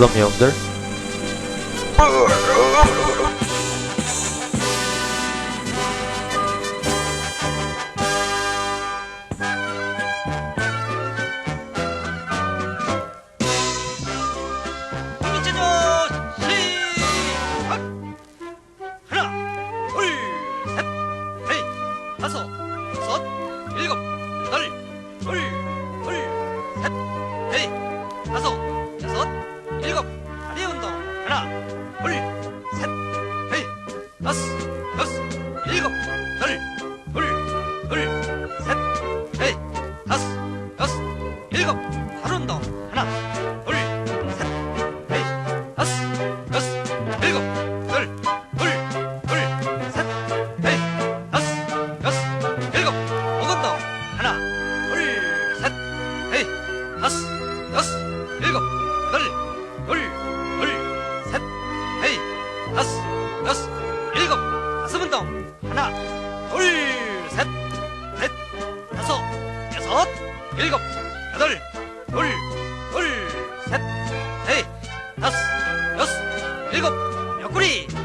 그럼 여러분들 다섯, 하나, 둘, 셋, 넷, 다섯, 여섯, 일곱, 여덟, 둘, 둘, 셋, 넷, 다섯, 여섯, 일곱, 셋, 헤이, 다섯, 여섯, 일곱, 다섯 운동. 하나, 둘, 셋, 넷, 다섯, 여섯, 일곱, 여덟, 둘, 둘, 셋, 헤이, 다섯, 여섯, 일곱, 옆구리.